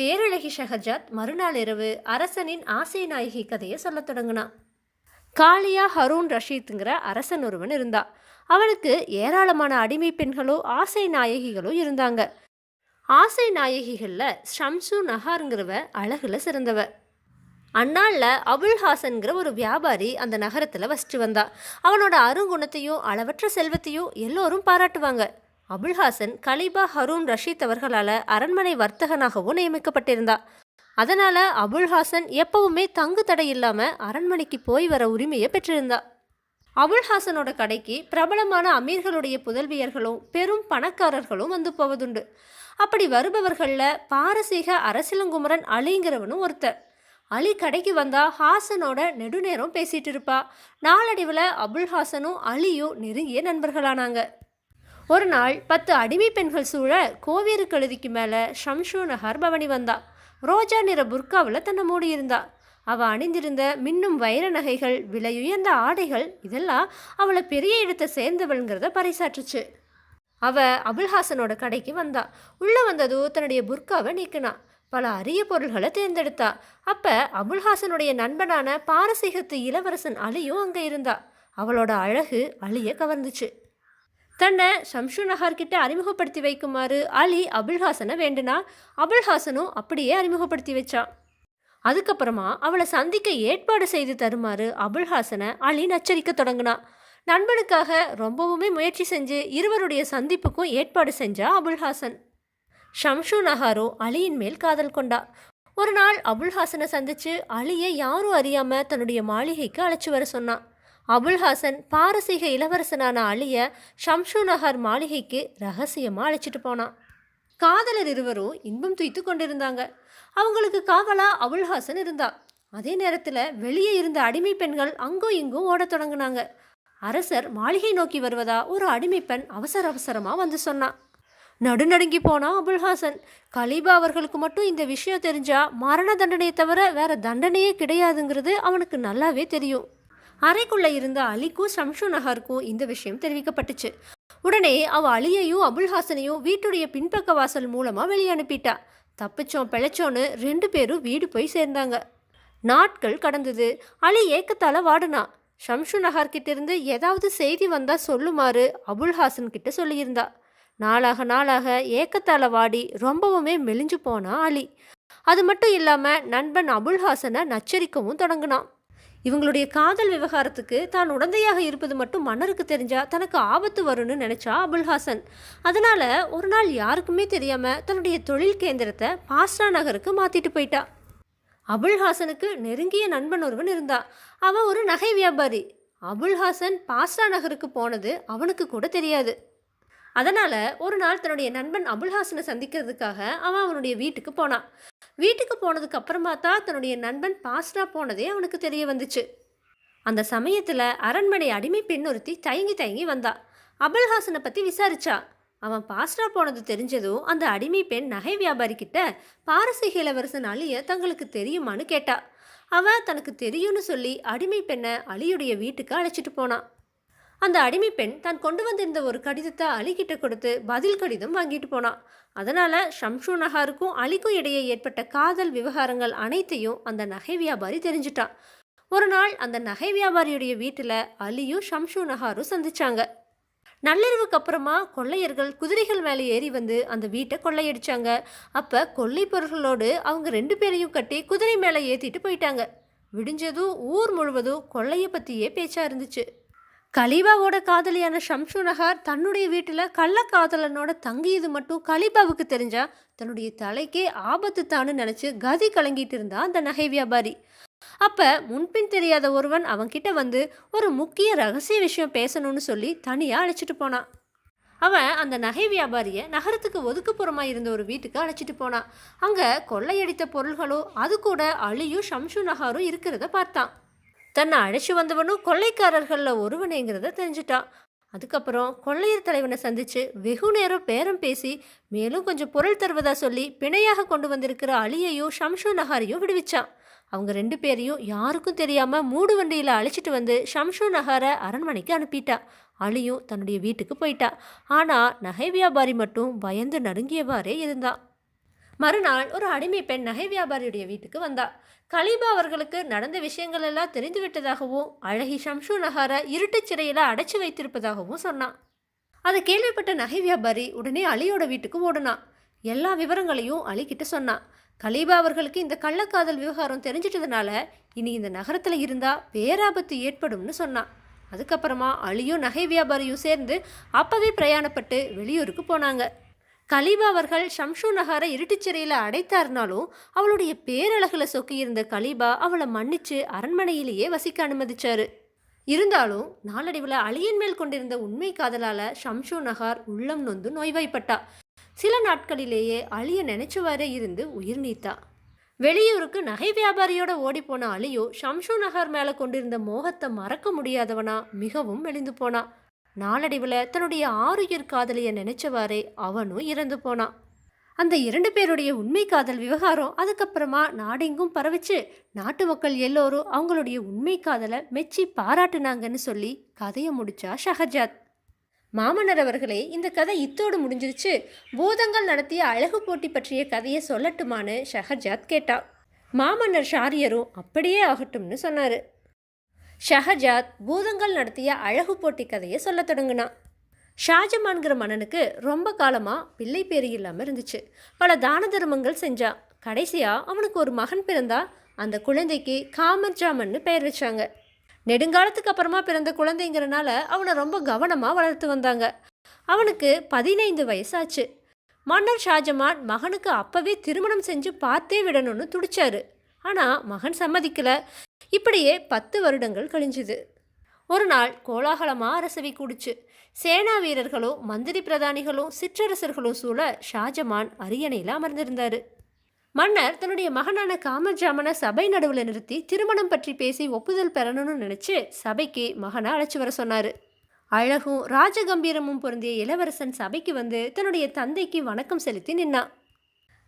பேரழகி ஷஹஜாத் மறுநாள் இரவு அரசனின் ஆசை நாயகி கதையை சொல்லத் தொடங்கினான். காளியா ஹரூன் ரஷீத்துங்கிற அரசன் ஒருவன் இருந்தா அவனுக்கு ஏராளமான அடிமை பெண்களோ ஆசை நாயகிகளோ இருந்தாங்க. ஆசை நாயகிகளில் ஷம்சு நஹாருங்கிறவ அழகுல சிறந்தவ. அந்நாளில் அபுல் ஹாசன்கிற ஒரு வியாபாரி அந்த நகரத்தில் வசித்து வந்தா. அவனோட அருங்குணத்தையும் அளவற்ற செல்வத்தையும் எல்லோரும் பாராட்டுவாங்க. அபுல்ஹாசன் கலீபா கலிபா ஹரூன் ரஷீத் அவர்களால் அரண்மனை வர்த்தகனாகவும் நியமிக்கப்பட்டிருந்தார் அதனால் அபுல்ஹாசன் எப்பவுமே தங்கு தடை இல்லாமல் அரண்மனைக்கு போய் வர உரிமையை பெற்றிருந்தா. அபுல்ஹாசனோட கடைக்கு பிரபலமான அமீர்களுடைய புதல்வியர்களும் பெரும் பணக்காரர்களும் வந்து போவதுண்டு. அப்படி வருபவர்களில் பாரசீக அரசிலங்குமரன் அலிங்கிறவனும் ஒருத்தர் அலி கடைக்கு வந்தால் ஹாசனோட நெடுநேரம் பேசிகிட்டு இருப்பா. நாளடைவில் அபுல்ஹாசனும் அலியும் நெருங்கிய நண்பர்களானாங்க. ஒரு நாள் பத்து அடிமை பெண்கள் சூழ கோவேறு கழுதிக்கு மேலே ஷம்ஷு நகர் பவனி வந்தா. ரோஜா நிற புர்காவில் தன்னை மூடியிருந்தா அவள் அணிந்திருந்த மின்னும் வைர நகைகள் விலையுயர்ந்த ஆடைகள் இதெல்லாம் அவளை பெரிய இடத்தை சேர்ந்தவள்ங்கிறத பறைசாற்றுச்சு. அவ அபுல்ஹாசனோட கடைக்கு வந்தா. உள்ளே வந்ததும் தன்னுடைய புர்காவை நீக்கினா. பல அரிய பொருள்களை தேர்ந்தெடுத்தா. அப்போ அபுல்ஹாசனுடைய நண்பனான பாரசீகத்து இளவரசன் அலியும் அங்கே இருந்தா. அவளோட அழகு அழிய கவர்ந்துச்சு. தன்னை ஷம்ஷு நகர்கிட்ட அறிமுகப்படுத்தி வைக்குமாறு அலி அபுல்ஹாசனை வேண்டுனா அபுல்ஹாசனும் அப்படியே அறிமுகப்படுத்தி வச்சான் அதுக்கப்புறமா அவளை சந்திக்க ஏற்பாடு செய்து தருமாறு அபுல்ஹாசனை அலி நச்சரிக்க தொடங்கினா. நண்பனுக்காக ரொம்பவுமே முயற்சி செஞ்சு இருவருடைய சந்திப்புக்கும் ஏற்பாடு செஞ்சா அபுல்ஹாசன். ஷம்ஷு நகாரோ அலியின் மேல் காதல் கொண்டா. ஒரு நாள் அபுல்ஹாசனை சந்திச்சு அலியை யாரும் அறியாமல் தன்னுடைய மாளிகைக்கு அழைச்சி வர சொன்னான் அபுல்ஹாசன் பாரசீக இளவரசனான அலிய ஷம்ஷு நகர் மாளிகைக்கு ரகசியமாக அழைச்சிட்டு போனான். காதலர் இருவரும் இன்பம் துய்த்து கொண்டிருந்தாங்க. அவங்களுக்கு காவலா அபுல்ஹாசன் இருந்தா. அதே நேரத்தில் வெளியே இருந்த அடிமை பெண்கள் அங்கும் இங்கும் ஓடத் தொடங்கினாங்க. அரசர் மாளிகை நோக்கி வருவதா ஒரு அடிமை பெண் அவசர அவசரமாக வந்து சொன்னான் நடுநடுங்கி போனா அபுல்ஹாசன் கலீபா அவர்களுக்கு மட்டும் இந்த விஷயம் தெரிஞ்சா மரண தண்டனையை தவிர வேற தண்டனையே கிடையாதுங்கிறது அவனுக்கு நல்லாவே தெரியும். அறைக்குள்ளே இருந்த அலிக்கும் ஷம்ஷு நகருக்கும் இந்த விஷயம் தெரிவிக்கப்பட்டுச்சு. உடனே அவ அலியையும் அபுல்ஹாசனையும் வீட்டுடைய பின்பக்க வாசல் மூலமாக வெளியே அனுப்பிட்டா. தப்பிச்சோம் பிழைச்சோன்னு ரெண்டு பேரும் வீடு போய் சேர்ந்தாங்க. நாட்கள் கடந்தது. அலி ஏக்கத்தால் வாடுனா. ஷம்ஷு நகர் ஏதாவது செய்தி வந்தால் சொல்லுமாறு அபுல்ஹாசன் கிட்ட சொல்லியிருந்தா. நாளாக நாளாக ஏக்கத்தால் வாடி ரொம்பவுமே மெலிஞ்சு போனா அலி. அது மட்டும் இல்லாமல் நண்பன் அபுல்ஹாசனை நச்சரிக்கவும் தொடங்கினான். இவங்களுடைய காதல் விவகாரத்துக்கு தான் உடந்தையாக இருப்பது மட்டும் மன்னருக்கு தெரிஞ்சா தனக்கு ஆபத்து வரும்னு நினைச்சா அபுல்ஹாசன். அதனால ஒரு நாள் யாருக்குமே தெரியாம தன்னுடைய தொழில் கேந்திரத்தை பாஸ்ரா நகருக்கு மாத்திட்டு போயிட்டா. அபுல்ஹாசனுக்கு நெருங்கிய நண்பன் ஒருவன் இருந்தா. அவன் ஒரு நகை வியாபாரி. அபுல்ஹாசன் பாஸ்ரா நகருக்கு போனது அவனுக்கு கூட தெரியாது. அதனால் ஒரு நாள் தன்னுடைய நண்பன் அபுல்ஹாசனை சந்திக்கிறதுக்காக அவன் அவனுடைய வீட்டுக்கு போனான். வீட்டுக்கு போனதுக்கு அப்புறமா தான் தன்னுடைய நண்பன் பாஸ்டா போனதே அவனுக்கு தெரிய வந்துச்சு. அந்த சமயத்தில் அரண்மனை அடிமை பெண் ஒருத்தி தயங்கி தயங்கி வந்தா. அபுல்ஹாசனை பற்றி விசாரிச்சா. அவன் பாஸ்டா போனது தெரிஞ்சதும் அந்த அடிமை பெண் நகை வியாபாரி கிட்ட பாரசீக இளவரசன் அழியை தங்களுக்கு தெரியுமான்னு கேட்டா. அவன் தனக்கு தெரியும்னு சொல்லி அடிமை பெண்ணை அலியுடைய வீட்டுக்கு அழைச்சிட்டு போனான் அந்த அடிமை பெண் தான் கொண்டு வந்திருந்த ஒரு கடிதத்தை அலிகிட்ட கொடுத்து பதில் கடிதம் வாங்கிட்டு போனான் அதனால ஷம்ஷு நகாருக்கும் அலிக்கும் இடையே ஏற்பட்ட காதல் விவகாரங்கள் அனைத்தையும் அந்த நகை வியாபாரி தெரிஞ்சிட்டான் ஒரு நாள் அந்த நகை வியாபாரியுடைய வீட்டில் அலியும் ஷம்ஷு நகாரும் சந்திச்சாங்க. நள்ளிரவுக்கு அப்புறமா கொள்ளையர்கள் குதிரைகள் மேலே ஏறி வந்து அந்த வீட்டை கொள்ளையடிச்சாங்க. அப்போ கொள்ளை பொருள்களோடு அவங்க ரெண்டு பேரையும் கட்டி குதிரை மேலே ஏற்றிட்டு போயிட்டாங்க. விடிஞ்சதும் ஊர் முழுவதும் கொள்ளையை பற்றியே பேச்சா இருந்துச்சு. கலீபாவோட காதலியான ஷம்ஷு நகார் தன்னுடைய வீட்டில் கள்ளக்காதலனோட தங்கியது மட்டும் கலீபாவுக்கு தெரிஞ்சா தன்னுடைய தலைக்கே ஆபத்து தான்னு நினச்சி கதி கலங்கிட்டு இருந்தா அந்த நகை வியாபாரி. அப்போ முன்பின் தெரியாத ஒருவன் அவன்கிட்ட வந்து ஒரு முக்கிய ரகசிய விஷயம் பேசணும்னு சொல்லி தனியாக அழைச்சிட்டு போனான் அவன் அந்த நகை வியாபாரியை நகரத்துக்கு ஒதுக்குப்புறமாக இருந்த ஒரு வீட்டுக்கு அழைச்சிட்டு போனான் அங்கே கொள்ளையடித்த பொருள்களோ அது கூட அழியும் ஷம்ஷு நகாரும் இருக்கிறத பார்த்தான். தன்னை அழைச்சி வந்தவனும் கொள்ளைக்காரர்களில் ஒருவனேங்கிறத தெரிஞ்சிட்டான் அதுக்கப்புறம் கொள்ளையர் தலைவனை சந்தித்து வெகு நேரம் பேரம் பேசி மேலும் கொஞ்சம் பொருள் தருவதா சொல்லி பிணையாக கொண்டு வந்திருக்கிற அலியையும் ஷம்ஷு நகாரையும் விடுவிச்சான் அவங்க ரெண்டு பேரையும் யாருக்கும் தெரியாமல் மூடு வண்டியில் அழைச்சிட்டு வந்து ஷம்ஷு நகாரை அரண்மனைக்கு அனுப்பிட்டா. அலியும் தன்னுடைய வீட்டுக்கு போயிட்டா. ஆனால் நகை வியாபாரி மட்டும் பயந்து நடுங்கியவாறே இருந்தான் மறுநாள் ஒரு அடிமை பெண் நகை வியாபாரியுடைய வீட்டுக்கு வந்தா. கலீபா அவர்களுக்கு நடந்த விஷயங்கள் எல்லாம் தெரிந்து விட்டதாகவும் அழகி ஷம்ஷு நகாரை இருட்டு சிறையில் அடைச்சி வைத்திருப்பதாகவும் சொன்னான் அதை கேள்விப்பட்ட நகை வியாபாரி உடனே அலியோட வீட்டுக்கு ஓடுனான் எல்லா விவரங்களையும் அலிக்கிட்ட சொன்னான் கலீபா அவர்களுக்கு இந்த கள்ளக்காதல் விவகாரம் தெரிஞ்சிட்டதுனால இனி இந்த நகரத்தில் இருந்தால் பேராபத்து ஏற்படும்னு சொன்னான் அதுக்கப்புறமா அலியும் நகை வியாபாரியும் சேர்ந்து அப்பவே பிரயாணப்பட்டு வெளியூருக்கு போனாங்க. கலீபா அவர்கள் ஷம்ஷு நகாரை இருட்டுச் சிறையில் அடைத்தார்னாலும் அவளுடைய பேரழகில் சொக்கியிருந்த கலீபா அவளை மன்னிச்சு அரண்மனையிலேயே வசிக்க அனுமதிச்சாரு. இருந்தாலும் நாளடைவில் அழியன் மேல் கொண்டிருந்த உண்மை காதலால் ஷம்ஷு நகார் உள்ளம் நொந்து நோய்வாய்ப்பட்டா. சில நாட்களிலேயே அழிய நினைச்சவாறே இருந்து உயிர் நீத்தா. வெளியூருக்கு நகை வியாபாரியோட ஓடிப்போன அலியோ ஷம்ஷு நகர் மேலே கொண்டிருந்த மோகத்தை மறக்க முடியாதவனா மிகவும் மெலிந்து போனா. நாளடைவில் தன்னுடைய ஆறுயிர் காதலியை நினைச்சவாறே அவனும் இறந்து போனான். அந்த இரண்டு பேருடைய உண்மை காதல் விவகாரம் அதுக்கப்புறமா நாடெங்கும் பரவிச்சு நாட்டு மக்கள் எல்லோரும் அவங்களுடைய உண்மை காதலை மெச்சி பாராட்டுனாங்கன்னு சொல்லி கதையை முடிச்சா ஷஹர்ஜாத். மாமன்னர் அவர்களே இந்த கதை இத்தோடு முடிஞ்சிருச்சு. பூதங்கள் நடத்திய அழகு போட்டி பற்றிய கதையை சொல்லட்டுமான்னு ஷஹர்ஜாத் கேட்டா மாமன்னர் ஷாரியரும் அப்படியே ஆகட்டும்னு சொன்னார். ஷஹஜாத் பூதங்கள் நடத்திய அழகு போட்டி கதையை சொல்லத் தொடங்கினான். ஷாஜமான்கிற மன்னனுக்கு ரொம்ப காலமாக பிள்ளை பேரு இல்லாமல் இருந்துச்சு. பல தான தர்மங்கள் செஞ்சான் கடைசியாக அவனுக்கு ஒரு மகன் பிறந்தா அந்த குழந்தைக்கு காமர்ஜாமன்னு பெயர் வச்சாங்க. நெடுங்காலத்துக்கு அப்புறமா பிறந்த குழந்தைங்கிறனால அவனை ரொம்ப கவனமாக வளர்த்து வந்தாங்க. அவனுக்கு பதினைந்து வயசாச்சு. மன்னர் ஷாஜமான் மகனுக்கு அப்பவே திருமணம் செஞ்சு பார்த்தே விடணும்னு துடிச்சாரு. ஆனால் மகன் சம்மதிக்கலை. இப்படியே பத்து வருடங்கள் கழிஞ்சுது. ஒரு நாள் கோலாகலமாக அரசவை கூடுச்சு. சேனா வீரர்களும் மந்திரி பிரதானிகளும் சிற்றரசர்களும் சூழ ஷாஜமான் அரியணையில் அமர்ந்திருந்தார். மன்னர் தன்னுடைய மகனான காமஜாமனை சபை நடுவில் நிறுத்தி திருமணம் பற்றி பேசி ஒப்புதல் பெறணும்னு நினச்சி சபைக்கு மகனை அழைச்சி வர சொன்னார். அழகும் ராஜகம்பீரமும் பொருந்திய இளவரசன் சபைக்கு வந்து தன்னுடைய தந்தைக்கு வணக்கம் செலுத்தி நின்னான்.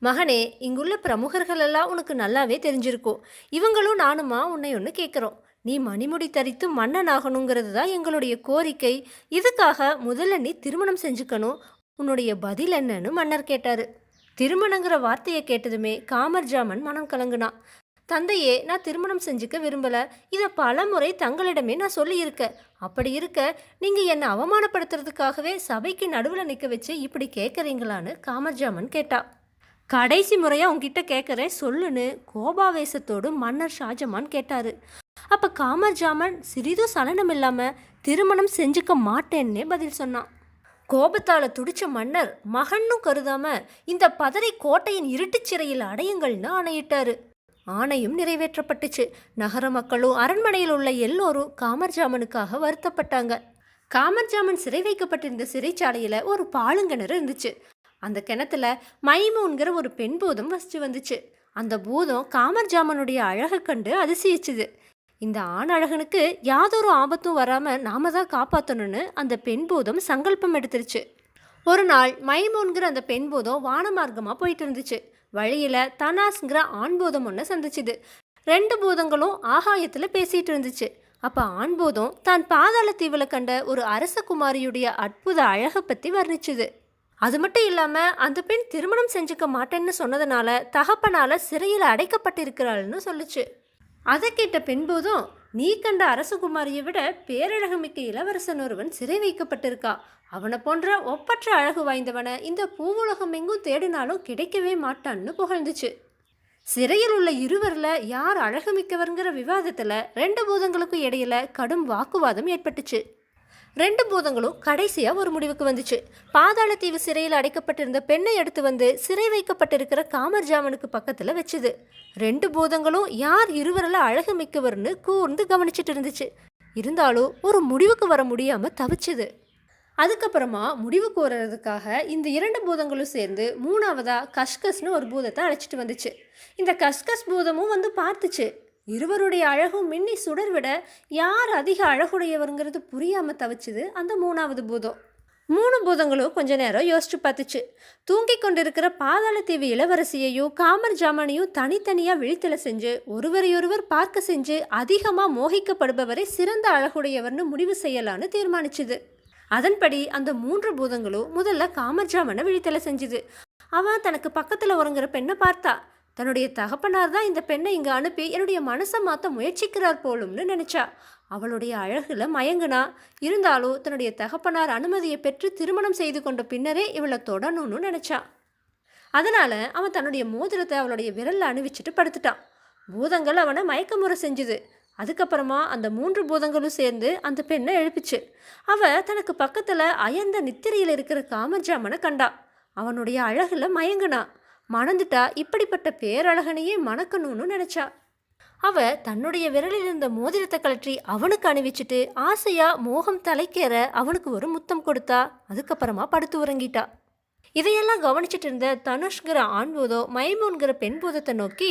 மகனே இங்குள்ள பிரமுகர்கள் எல்லாம் உனக்கு நல்லாவே தெரிஞ்சிருக்கும். இவங்களும் நானுமா உன்னை ஒன்று கேட்குறோம் நீ மணிமுடி தரித்து மன்னன் ஆகணுங்கிறது தான் எங்களுடைய கோரிக்கை. இதுக்காக முதல்ல நீ திருமணம் செஞ்சுக்கணும். உன்னுடைய பதில் என்னன்னு மன்னர் கேட்டார். திருமணங்கிற வார்த்தையை கேட்டதுமே காமர்ஜாமன் மனம் கலங்குனான். தந்தையே நான் திருமணம் செஞ்சுக்க விரும்பலை. இதை பல முறை தங்களிடமே நான் சொல்லியிருக்கேன். அப்படி இருக்க நீங்கள் என்னை அவமானப்படுத்துறதுக்காகவே சபைக்கு நடுவில் நிற்க வச்சு இப்படி கேட்குறீங்களான்னு காமர்ஜாமன் கேட்டா. கடைசி முறையாக உங்ககிட்ட கேட்குறேன் சொல்லுன்னு கோபாவேசத்தோடு மன்னர் ஷாஜமான் கேட்டார். அப்போ காமர்ஜாமன் சிறிதும் சலனம் இல்லாமல் திருமணம் செஞ்சுக்க மாட்டேன்னே பதில் சொன்னான். கோபத்தால் துடிச்ச மன்னர் மகன்னும் கருதாம இந்த பதரை கோட்டையின் இருட்டுச் சிறையில் அடையுங்கள்னு ஆணையிட்டாரு. ஆணையும் நிறைவேற்றப்பட்டுச்சு. நகர மக்களும் அரண்மனையில் உள்ள எல்லோரும் காமர்ஜாமனுக்காக வருத்தப்பட்டாங்க. காமர்ஜாமன் சிறை வைக்கப்பட்டிருந்த சிறைச்சாலையில் ஒரு பாலுங்கிணறு இருந்துச்சு. அந்த கிணத்துல மைமூன்கிற ஒரு பெண் பூதம் வசிச்சு வந்துச்சு. அந்த பூதம் காமர் ஜாமனுடைய அழகை கண்டு அதிசயிச்சுது. இந்த ஆண் அழகனுக்கு யாதொரு ஆபத்தும் வராமல் நாம தான் காப்பாற்றணும்னு அந்த பெண் பூதம் சங்கல்பம் எடுத்துருச்சு. ஒரு நாள் மைமூன்கிற அந்த பெண் பூதம் வானமார்க்கமாக போயிட்டு இருந்துச்சு. வழியில் தனாஸ்ங்கிற ஆண் பூதம் ஒன்று சந்திச்சுது. ரெண்டு பூதங்களும் ஆகாயத்தில் பேசிகிட்டு இருந்துச்சு. அப்போ ஆண் பூதம் தான் பாதாள தீவில் கண்ட ஒரு அரச குமாரியுடைய அற்புத அழகை பற்றி வர்ணிச்சுது. அது மட்டும் இல்லாமல் அந்த பெண் திருமணம் செஞ்சுக்க மாட்டேன்னு சொன்னதுனால தகப்பனால் சிறையில் அடைக்கப்பட்டிருக்கிறாள்னு சொல்லுச்சு. அதை கேட்ட பெண்போதும் நீ கண்ட அரசகுமாரியை விட பேரழகுமிக்க இளவரசன் ஒருவன் சிறை வைக்கப்பட்டிருக்கா. அவனை போன்ற ஒப்பற்ற அழகு வாய்ந்தவனை இந்த பூவுலகம் எங்கும் தேடினாலும் கிடைக்கவே மாட்டான்னு புகழ்ந்துச்சு. சிறையில் உள்ள இருவரில் யார் அழகுமிக்கவருங்கிற விவாதத்தில் ரெண்டு பூதங்களுக்கும் இடையில கடும் வாக்குவாதம் ஏற்பட்டுச்சு. ரெண்டு பூதங்களும் கடைசியாக ஒரு முடிவுக்கு வந்துச்சு. பாதாளத்தீவு சிறையில் அடைக்கப்பட்டிருந்த பெண்ணை எடுத்து வந்து சிறை வைக்கப்பட்டிருக்கிற காமர் ஜாமனுக்கு பக்கத்தில் வச்சுது. ரெண்டு பூதங்களும் யார் இருவரில் அழகு மிக்கவர்னு கூர்ந்து கவனிச்சிட்டு இருந்துச்சு. இருந்தாலும் ஒரு முடிவுக்கு வர முடியாமல் தவிச்சுது. அதுக்கப்புறமா முடிவுக்கு வர்றதுக்காக இந்த இரண்டு பூதங்களும் சேர்ந்து மூணாவதாக கஷ்கஸ்னு ஒரு பூதத்தை அழைச்சிட்டு வந்துச்சு. இந்த கஷ்கஸ் பூதமும் வந்து பார்த்துச்சு. இருவருடைய அழகும் மின்னி சுடர் விட யார் அதிக அழகுடையவருங்கிறது புரியாமல் தவிச்சுது அந்த மூணாவது பூதம். மூணு பூதங்களும் கொஞ்ச நேரம் யோசிச்சு பார்த்துச்சு. தூங்கிக் கொண்டிருக்கிற பாதாளத்தீவு இளவரசியையும் காமர் ஜாமனையும் தனித்தனியாக விழித்தல செஞ்சு ஒருவரையொருவர் பார்க்க செஞ்சு அதிகமாக மோகிக்கப்படுபவரை சிறந்த அழகுடையவர்னு முடிவு செய்யலான்னு தீர்மானிச்சுது. அதன்படி அந்த மூன்று பூதங்களும் முதல்ல காமர்ஜாமனை விழித்தலை செஞ்சுது. அவன் தனக்கு பக்கத்தில் உறங்குற பெண்ணை பார்த்தா தன்னுடைய தகப்பனார் தான் இந்த பெண்ணை இங்கே அனுப்பி என்னுடைய மனசை மாற்ற முயற்சிக்கிறார் போலும்னு நினச்சா. அவளுடைய அழகில் மயங்குனா. இருந்தாலும் தன்னுடைய தகப்பனார் அனுமதியை பெற்று திருமணம் செய்து கொண்ட பின்னரே இவளை தொடணும்னு நினச்சா. அதனால் அவன் தன்னுடைய மோதிரத்தை அவளுடைய விரலில் அணிவிச்சிட்டு படுத்துட்டான். பூதங்கள் அவனை மயக்கமுறை செஞ்சுது. அதுக்கப்புறமா அந்த மூன்று பூதங்களும் சேர்ந்து அந்த பெண்ணை எழுப்பிச்சு. அவ தனக்கு பக்கத்தில் அயர்ந்த நித்திரையில் இருக்கிற காமஜாமனை கண்டா. அவனுடைய அழகில் மயங்குனா. மணந்துட்டா இப்படிப்பட்ட பேரழகனையே மணக்கணும்னு நினைச்சா. அவ தன்னுடைய விரலில் இருந்த மோதிரத்தை கழற்றி அவனுக்கு அணிவிச்சிட்டு ஆசையா மோகம் தலைக்கேற அவனுக்கு ஒரு முத்தம் கொடுத்தா. அதுக்கப்புறமா படுத்து உறங்கிட்டா. இதையெல்லாம் கவனிச்சிட்டு இருந்த தனுஷ்கிற ஆண் பூதம் மைமூன்கிற பெண் பூதத்தை நோக்கி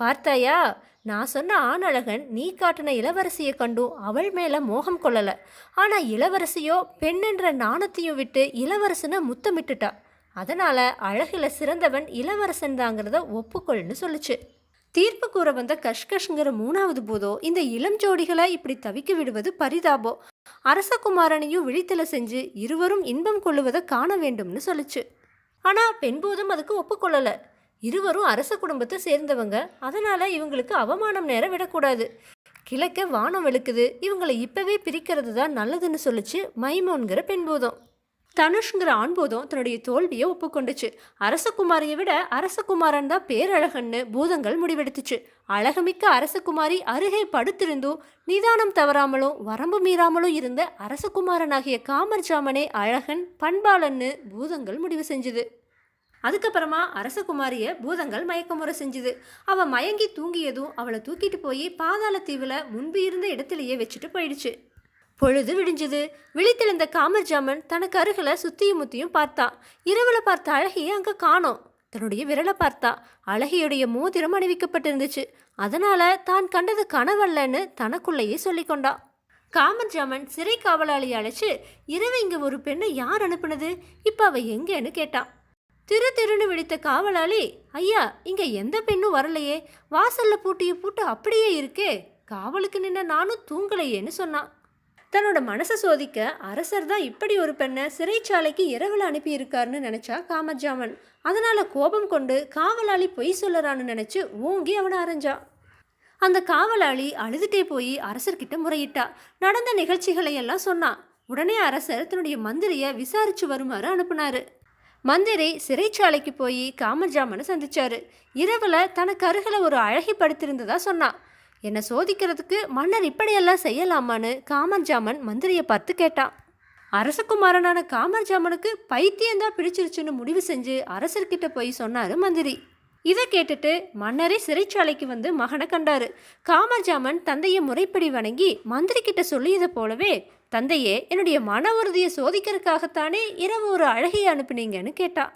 பார்த்தாயா நான் சொன்ன ஆணழகன் நீ காட்டின இளவரசியை கண்டும் அவள் மேலே மோகம் கொள்ளலை. ஆனால் இளவரசியோ பெண்ணென்ற நாணத்தையும் விட்டு இளவரசனை முத்தமிட்டுட்டா. அதனால் அழகில் சிறந்தவன் இளவரசன் தாங்கிறத ஒப்புக்கொள்னு சொல்லுச்சு. தீர்ப்பு கூற வந்த கஷ்கஷ்ங்கிற மூணாவது பூதோ இந்த இளம் ஜோடிகளை இப்படி தவிக்க விடுவது பரிதாபம். அரசகுமாரனையும் விழித்தல செஞ்சு இருவரும் இன்பம் கொள்ளுவதை காண வேண்டும்னு சொல்லுச்சு. ஆனால் பெண் பூதம் அதுக்கு ஒப்புக்கொள்ளலை. இருவரும் அரச குடும்பத்தை சேர்ந்தவங்க. அதனால் இவங்களுக்கு அவமானம் நேர விடக்கூடாது. கிழக்க வானம் வெளுக்குது. இவங்களை இப்போவே பிரிக்கிறது தான் நல்லதுன்னு சொல்லுச்சு மைமோன்கிற பெண் பூதம். தனுஷ்ங்கிற ஆண்போதம் தன்னுடைய தோல்வியை ஒப்புக்கொண்டுச்சு. அரசகுமாரியை விட அரசகுமாரன் தான் பேரழகன்னு பூதங்கள் முடிவெடுத்துச்சு. அழகுமிக்க அரசகுமாரி அருகே படுத்திருந்தும் நிதானம் தவறாமலும் வரம்பு மீறாமலும் இருந்த அரசகுமாரனாகிய காமர்ஜாமனே அழகன் பண்பாளன்னு பூதங்கள் முடிவு செஞ்சுது. அதுக்கப்புறமா அரசகுமாரிய பூதங்கள் மயக்கமுறை செஞ்சுது. அவள் மயங்கி தூங்கியதும் அவளை தூக்கிட்டு போய் பாதாள தீவில் முன்பு இருந்த இடத்துலையே வச்சுட்டு போயிடுச்சு. பொழுது விடிஞ்சது. விழித்தெழுந்த காமர்ஜாமன் தனக்கு அருகில் சுத்தியும் முத்தியும் பார்த்தா. இரவில் பார்த்த அழகியை அங்கே காணோம். தன்னுடைய விரலை பார்த்தா. அழகியுடைய மோதிரம் அணிவிக்கப்பட்டிருந்துச்சு. அதனால தான் கண்டது கனவல்லன்னு தனக்குள்ளேயே சொல்லிக்கொண்டா காமர்ஜாமன் சிறை காவலாளியை அழைச்சு இரவு இங்கே ஒரு பெண்ணை யார் அனுப்புனது? இப்போ அவள் எங்கேன்னு கேட்டான் திரு திருன்னு விழித்த காவலாளி ஐயா இங்கே எந்த பெண்ணும் வரலையே. வாசலில் பூட்டிய பூட்டு அப்படியே இருக்கே. காவலுக்கு நின்ன நானும் தூங்கலையேன்னு சொன்னான் தன்னோட மனசை சோதிக்க அரசர் தான் இப்படி ஒரு பெண்ணை சிறைச்சாலைக்கு இரவில் அனுப்பியிருக்காருன்னு நினச்சா காமஜாமன். அதனால் கோபம் கொண்டு காவலாளி பொய் சொல்லறான்னு நினச்சி ஓங்கி அவனை அரைஞ்சான் அந்த காவலாளி அழுதுட்டே போய் அரசர்கிட்ட முறையிட்டா. நடந்த நிகழ்ச்சிகளை எல்லாம் சொன்னான் உடனே அரசர் தன்னுடைய மந்திரியை விசாரிச்சு வருமாறு அனுப்புனாரு. மந்திரி சிறைச்சாலைக்கு போய் காமஜாமனை சந்திச்சாரு. இரவில் தனக்கு அருகில் ஒரு அழகி படுத்திருந்ததா சொன்னான் என்னை சோதிக்கிறதுக்கு மன்னர் இப்படியெல்லாம் செய்யலாமான்னு காமர்ஜாமன் மந்திரியை பார்த்து கேட்டான். அரசகுமாரனான காமர்ஜாமனுக்கு பைத்தியந்தான் பிடிச்சிருச்சுன்னு முடிவு செஞ்சு அரசர்கிட்ட போய் சொன்னார் மந்திரி. இதை கேட்டுட்டு மன்னரே சிறைச்சாலைக்கு வந்து மகனை கண்டாரு. காமர்ஜாமன் தந்தையை முறைப்படி வணங்கி மந்திரி கிட்ட சொல்லியதை போலவே தந்தையே என்னுடைய மன உறுதியை சோதிக்கிறதுக்காகத்தானே இரவு ஒரு அழகையை அனுப்புனீங்கன்னு கேட்டா.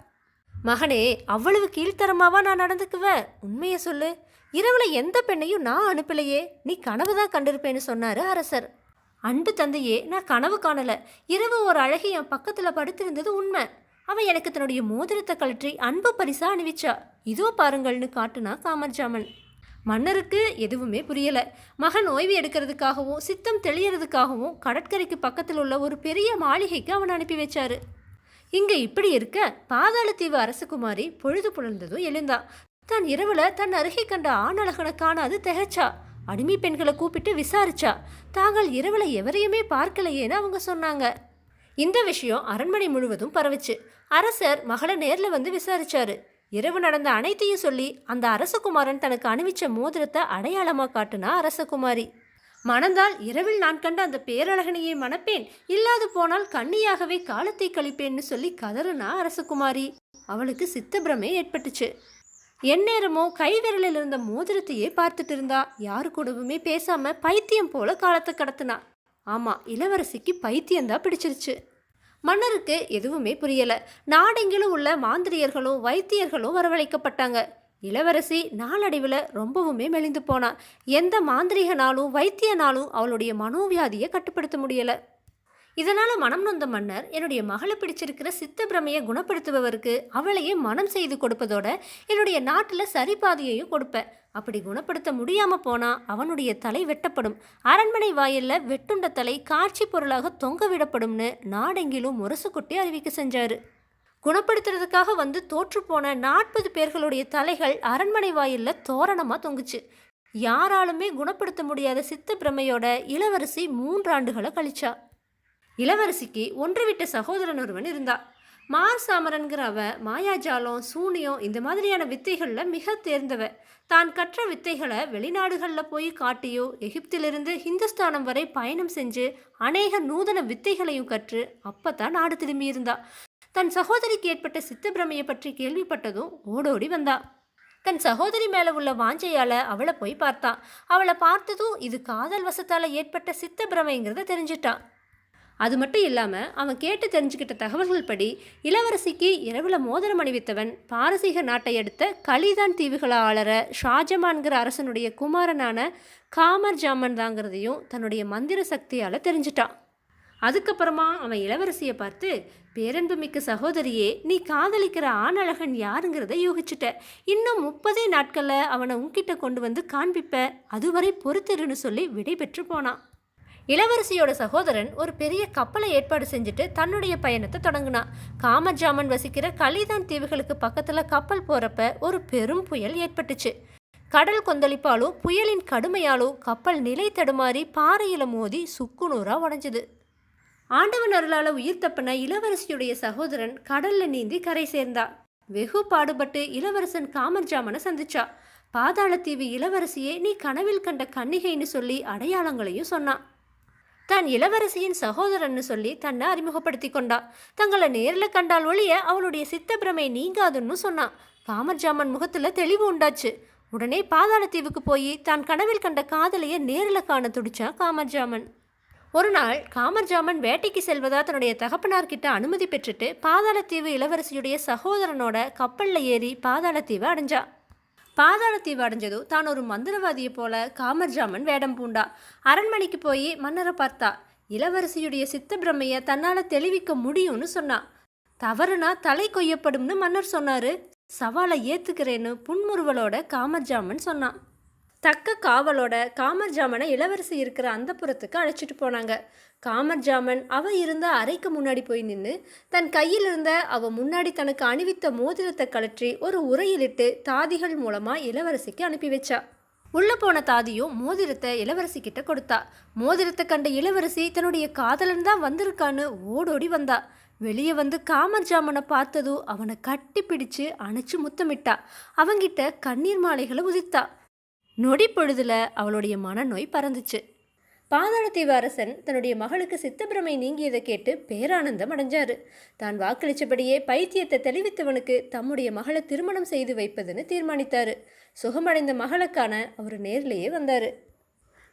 மகனே அவ்வளவு கீழ்த்தரமாவா நான் நடந்துக்குவேன்? உண்மையை சொல்லு. இரவுல எந்த பெண்ணையும் நான் அனுப்பலையே. நீ கனவு தான் கண்டிருப்பேன்னு சொன்னாரு அரசர். அன்பு தந்தையே நான் கனவு காணல. இரவு ஒரு அழகி என் பக்கத்துல படுத்திருந்தது உண்மை. அவன் எனக்கு தன்னுடைய மோதிரத்தை கழற்றி அன்பு பரிசா அணிவிச்சா. இதோ பாருங்கள்னு காட்டுனா காமர்ஜாமன் மன்னருக்கு எதுவுமே புரியல. மகன் ஓய்வு எடுக்கிறதுக்காகவும் சித்தம் தெளியறதுக்காகவும் கடற்கரைக்கு பக்கத்தில் உள்ள ஒரு பெரிய மாளிகைக்கு அவன் அனுப்பி வச்சாரு. இங்கே இப்படி இருக்க பாதாளத்தீவு அரசகுமாரி பொழுது புலர்ந்ததும் எழுந்தா. தான் இரவுல தன் அருகே கண்ட ஆணழகனை காணாது திகைச்சா. அடிமை பெண்களை கூப்பிட்டு விசாரிச்சா. தாங்கள் இரவுல எவரையுமே பார்க்கலையேன்னு அவங்க சொன்னாங்க. இந்த விஷயம் அரண்மனை முழுவதும் பரவுச்சு. அரசர் மகளை நேரில் வந்து விசாரிச்சாரு. இரவு நடந்த அனைத்தையும் சொல்லி அந்த அரசகுமாரன் தனக்கு அணிவிச்ச மோதிரத்தை அடையாளமாக காட்டுனா அரசகுமாரி. மணந்தால் இரவில் நான் கண்ட அந்த பேரழகனையே மணப்பேன். இல்லாது போனால் கண்ணியாகவே காலத்தை கழிப்பேன்னு சொல்லி கதறுனா அரசகுமாரி. அவளுக்கு சித்தபிரமே ஏற்பட்டுச்சு. எந்நேரமோ கைவிரலில் இருந்த மோதிரத்தையே பார்த்துட்டு இருந்தா யாரு கூடவுமே பேசாம பைத்தியம் போல காலத்தை கடத்தினா. ஆமா இளவரசிக்கு பைத்தியம்தான் பிடிச்சிருச்சு. மன்னருக்கு எதுவுமே புரியல. நாடெங்கிலும் உள்ள மாந்திரியர்களும் வைத்தியர்களும் வரவழைக்கப்பட்டாங்க. இளவரசி நாளடைவில் ரொம்பவுமே மெலிந்து போனா. எந்த மாந்திரிகனாலும் வைத்தியனாலும் அவளுடைய மனோவியாதியை கட்டுப்படுத்த முடியலை. இதனால் மனம் நொந்த மன்னர் என்னுடைய மகளை பிடிச்சிருக்கிற சித்த பிரமையை குணப்படுத்துபவருக்கு அவளையே மனம் செய்து கொடுப்பதோட என்னுடைய நாட்டில் சரிபாதையையும் கொடுப்பேன். அப்படி குணப்படுத்த முடியாமல் போனால் அவனுடைய தலை வெட்டப்படும். அரண்மனை வாயிலில் வெட்டுண்ட தலை காட்சி பொருளாக தொங்க விடப்படும்னு நாடெங்கிலும் முரசு கொட்டி அறிவிக்க செஞ்சார். குணப்படுத்துறதுக்காக வந்து தோற்றுப்போன நாற்பது பேர்களுடைய தலைகள் அரண்மனை வாயிலில் தோரணமாக தொங்குச்சு. யாராலுமே குணப்படுத்த முடியாத சித்த பிரமையோட இளவரசி மூன்றாண்டுகளை கழிச்சா. இளவரசிக்கு ஒன்று விட்ட சகோதரன் ஒருவன் இருந்தா. மார்சாமரன்கிற அவ மாயாஜாலம் சூனியம் இந்த மாதிரியான வித்தைகளில் மிக தேர்ந்தவ. தான் கற்ற வித்தைகளை வெளிநாடுகளில் போய் காட்டியோ எகிப்திலிருந்து ஹிந்துஸ்தானம் வரை பயணம் செஞ்சு அநேக நூதன வித்தைகளையும் கற்று அப்பதான் நாடு திரும்பியிருந்தா தன் சகோதரிக்கு ஏற்பட்ட சித்தப்பிரமையை பற்றி கேள்விப்பட்டதும் ஓடோடி வந்தா. தன் சகோதரி மேலே உள்ள வாஞ்சையால் அவளை போய் பார்த்தான் அவளை பார்த்ததும் இது காதல் வசத்தால் ஏற்பட்ட சித்தப்பிரமைங்கிறத தெரிஞ்சிட்டான் அது மட்டும் இல்லாமல் அவன் கேட்டு தெரிஞ்சுக்கிட்ட தகவல்கள் படி இளவரசிக்கு இரவில் மோதிரம் அணிவித்தவன் பாரசீக நாட்டை எடுத்த கலிதான் தீவுகளை ஆளற ஷாஜமான்கிற அரசனுடைய குமாரனான காமர் ஜாமன் தாங்கிறதையும் தன்னுடைய மந்திர சக்தியால் தெரிஞ்சிட்டான். அதுக்கப்புறமா அவன் இளவரசியை பார்த்து பேரன்பு மிக்க சகோதரியே நீ காதலிக்கிற ஆணழகன் யாருங்கிறத யூகிச்சிட்ட. இன்னும் முப்பதே நாட்களில் அவனை உன்கிட்ட கொண்டு வந்து காண்பிப்ப. அதுவரை பொறுத்திருன்னு சொல்லி விடை பெற்று போனான். இளவரசியோட சகோதரன் ஒரு பெரிய கப்பலை ஏற்பாடு செஞ்சுட்டு தன்னுடைய பயணத்தை தொடங்கினான். காமஜாமன் வசிக்கிற கலிதான் தீவுகளுக்கு பக்கத்தில் கப்பல் போகிறப்ப ஒரு பெரும் புயல் ஏற்பட்டுச்சு. கடல் கொந்தளிப்பாலும் புயலின் கடுமையாலும் கப்பல் நிலை தடுமாறி பாறையில் மோதி சுக்குநூறாக உடஞ்சுது. ஆண்டவன் அருளால் உயிர் தப்பின இளவரசியுடைய சகோதரன் கடல்ல நீந்தி கரை சேர்ந்தா. வெகு பாடுபட்டு இளவரசன் காமர்ஜாமனை சந்திச்சா. பாதாளத்தீவு இளவரசியே நீ கனவில் கண்ட கன்னிகைன்னு சொல்லி அடையாளங்களையும் சொன்னான். தான் இளவரசியின் சகோதரன்னு சொல்லி தன்னை அறிமுகப்படுத்தி கொண்டா. தங்களை நேரில் கண்டால் ஒழிய அவளுடைய சித்தப்பிரமை நீங்காதுன்னு சொன்னான். காமர்ஜாமன் முகத்தில் தெளிவு உண்டாச்சு. உடனே பாதாளத்தீவுக்கு போய் தான் கனவில் கண்ட காதலையை நேரில் காண துடிச்சான் காமர்ஜாமன். ஒரு நாள் காமர்ஜாமன் வேட்டைக்கு செல்வதா தன்னுடைய தகப்பனார்கிட்ட அனுமதி பெற்றுட்டு பாதாளத்தீவு இளவரசியுடைய சகோதரனோட கப்பலில் ஏறி பாதாளத்தீவை அடைஞ்சா. பாதாளத்தீவு அடைஞ்சதும் தான் ஒரு மந்திரவாதியை போல காமர்ஜாமன் வேடம் பூண்டா. அரண்மனைக்கு போய் மன்னரை பார்த்தா இளவரசியுடைய சித்த பிரமையை தன்னால் தெளிவிக்க முடியும்னு சொன்னா. தவறுனா தலை கொய்யப்படும்னு மன்னர் சொன்னாரு. சவாலை ஏத்துக்கிறேன்னு புன்முறுவலோட காமர்ஜாமன் சொன்னான். தக்க காவலோட காமர்ஜாமனை இளவரசி இருக்கிற அந்த புறத்துக்கு அழைச்சிட்டு போனாங்க. காமர்ஜாமன் அவ இருந்த அறைக்கு முன்னாடி போய் நின்று தன் கையில் இருந்த அவ முன்னாடி தனக்கு அணிவித்த மோதிரத்தை கழற்றி ஒரு உரையிலிட்டு தாதிகள் மூலமா இளவரசிக்கு அனுப்பி வச்சா. உள்ளே போன தாதியும் மோதிரத்தை இளவரசி கிட்ட கொடுத்தா. மோதிரத்தை கண்ட இளவரசி தன்னுடைய காதலன் தான் வந்திருக்கான்னு ஓடோடி வந்தா. வெளியே வந்து காமர்ஜாமனை பார்த்ததும் அவனை கட்டி பிடிச்சு அணைச்சு முத்தமிட்டா. அவங்கிட்ட கண்ணீர் மாலைகளை உதித்தா. நொடி பொழுதுல அவளுடைய மனநோய் பறந்துச்சு. பாதாளத்தீவு அரசன் தன்னுடைய மகளுக்கு சித்தப்பிரமை நீங்கியதை கேட்டு பேரானந்தம் அடைஞ்சாரு. தான் வாக்களித்தபடியே பைத்தியத்தை தெளிவித்தவனுக்கு தம்முடைய மகளை திருமணம் செய்து வைப்பதுன்னு தீர்மானித்தாரு. சுகமடைந்த மகளுக்கான அவர் நேர்லேயே வந்தார்.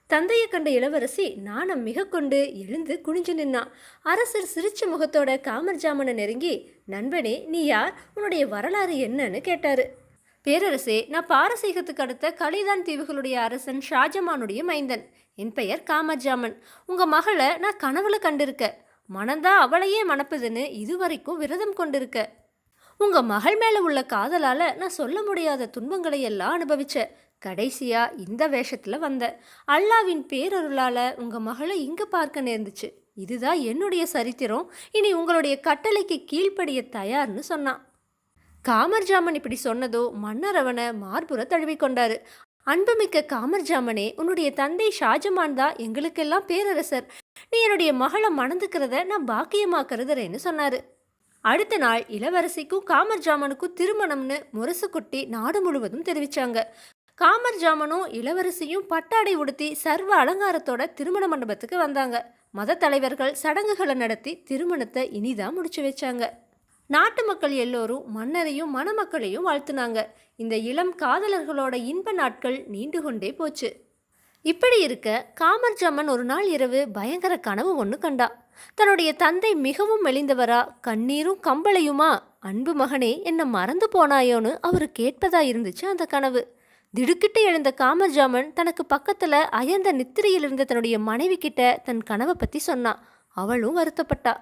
தந்தையை கண்ட இளவரசி நாணம் மிக கொண்டு எழுந்து குனிஞ்சு நின்னான் அரசர் சிரிச்ச முகத்தோட காமர்ஜாமனை நெருங்கி நண்பனே நீ யார்? உன்னுடைய வரலாறு என்னன்னு கேட்டாரு. பேரரசே நான் பாரசீகத்துக்கு அடுத்த கலிதான் தீவுகளுடைய அரசன் ஷாஜமானுடைய மைந்தன். என் பெயர் காமஜாமன். உங்கள் மகளை நான் கனவுல கண்டிருக்க. மனந்தா அவளையே மணப்புதுன்னு இதுவரைக்கும் விரதம் கொண்டிருக்க. உங்கள் மகள் மேலே உள்ள காதலால் நான் சொல்ல முடியாத துன்பங்களை எல்லாம் அனுபவிச்ச. கடைசியாக இந்த வேஷத்தில் வந்த. அல்லாவின் பேரருளால் உங்கள் மகளை இங்கே பார்க்க நேர்ந்துச்சு. இதுதான் என்னுடைய சரித்திரம். இனி உங்களுடைய கட்டளைக்கு கீழ்ப்படிய தயார்னு சொன்னான். காமர்ஜாமன் இப்படி சொன்னதோ மன்னர் அவனை மார்புற தழுவிக்கொண்டாரு அன்புமிக்க காமர்ஜாமனே உன்னுடைய தந்தை ஷாஜமான் தான் எங்களுக்கெல்லாம் பேரரசர். நீ என்னுடைய மகளை மணந்துக்கிறத நான் பாக்கியமா கருதுறேன்னு சொன்னாரு. அடுத்த நாள் இளவரசிக்கும் காமர்ஜாமனுக்கும் திருமணம்னு முரசு கொட்டி நாடு முழுவதும் தெரிவிச்சாங்க. காமர்ஜாமனும் இளவரசியும் பட்டாடை உடுத்தி சர்வ அலங்காரத்தோட திருமண மண்டபத்துக்கு வந்தாங்க. மத தலைவர்கள் சடங்குகளை நடத்தி திருமணத்தை இனிதான் முடிச்சு வச்சாங்க. நாட்டு மக்கள் எல்லோரும் மன்னரையும் மணமக்களையும் வாழ்த்துனாங்க. இந்த இளம் காதலர்களோட இன்ப நாட்கள் நீண்டு கொண்டே போச்சு. இப்படி இருக்க காமர்ஜாமன் ஒரு நாள் இரவு பயங்கர கனவு ஒன்று கண்டா. தன்னுடைய தந்தை மிகவும் மெலிந்தவரா கண்ணீரும் கம்பளையுமா? அன்பு மகனே என்னை மறந்து போனாயோன்னு அவர் கேட்பதா இருந்துச்சு அந்த கனவு. திடுக்கிட்டு எழுந்த காமர்ஜாமன் தனக்கு பக்கத்தில் அயர்ந்த நித்திரையில் இருந்த தன்னுடைய மனைவி கிட்ட தன் கனவை பற்றி சொன்னான் அவளும் வருத்தப்பட்டா.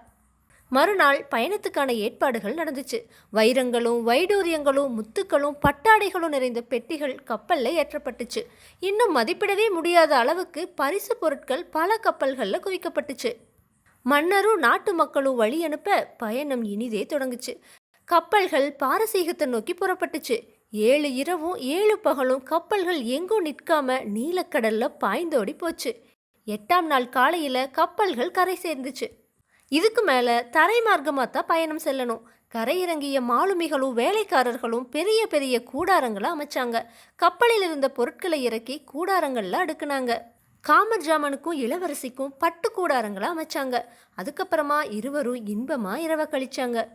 மறுநாள் பயணத்துக்கான ஏற்பாடுகள் நடந்துச்சு. வைரங்களும் வைடூரியங்களும் முத்துக்களும் பட்டாடைகளும் நிறைந்த பெட்டிகள் கப்பலில் ஏற்றப்பட்டுச்சு. இன்னும் மதிப்பிடவே முடியாத அளவுக்கு பரிசு பொருட்கள் பல கப்பல்களில் குவிக்கப்பட்டுச்சு. மன்னரும் நாட்டு மக்களும் வழி அனுப்ப பயணம் இனிதே தொடங்குச்சு. கப்பல்கள் பாரசீகத்தை நோக்கி புறப்பட்டுச்சு. ஏழு இரவும் ஏழு பகலும் கப்பல்கள் எங்கும் நிற்காம நீலக்கடல்ல பாய்ந்தோடி போச்சு. எட்டாம் நாள் காலையில் கப்பல்கள் கரை சேர்ந்துச்சு. இதுக்கு மேலே தரை மார்க்கமாக தான் பயணம் செல்லணும். கரையிறங்கிய மாலுமிகளும் வேலைக்காரர்களும் பெரிய பெரிய கூடாரங்களை அமைச்சாங்க. கப்பலில் இருந்த பொருட்களை இறக்கி கூடாரங்களில் அடுக்குனாங்க. காமர் ஜாமனுக்கும் இளவரசிக்கும் பட்டு கூடாரங்களை அமைச்சாங்க. அதுக்கப்புறமா இருவரும் இன்பமா இரவை கழிச்சாங்க.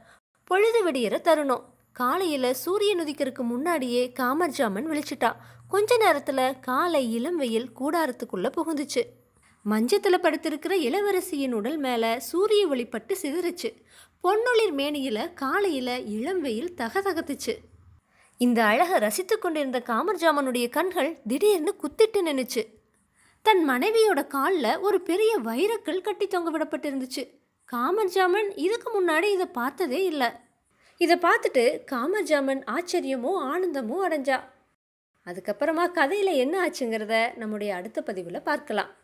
பொழுது விடியற தருணம். காலையில் சூரியன் உதிக்கிறதுக்கு முன்னாடியே காமர் ஜாமன் விழிச்சிட்டா கொஞ்ச நேரத்தில் காலை இளம் வெயில் கூடாரத்துக்குள்ளே புகுந்துச்சு. மஞ்சத்தில் படுத்திருக்கிற இளவரசியின் உடல் மேலே சூரிய ஒளிப்பட்டு சிதறுச்சு. பொன்னொளிர் மேனியில் காலையில் இளம் வெயில் தகதகத்துச்சு. இந்த அழகை ரசித்து கொண்டிருந்த காமர்ஜாமனுடைய கண்கள் திடீர்னு குத்திட்டு நின்னுச்சு. தன் மனைவியோட காலில் ஒரு பெரிய வைரக்கல் கட்டி தொங்க விடப்பட்டிருந்துச்சு. காமர்ஜாமன் இதுக்கு முன்னாடி இதை பார்த்ததே இல்லை. இதை பார்த்துட்டு காமர்ஜாமன் ஆச்சரியமும் ஆனந்தமும் அடைஞ்சா. அதுக்கப்புறமா கதையில் என்ன ஆச்சுங்கிறத நம்முடைய அடுத்த பதிவில் பார்க்கலாம்.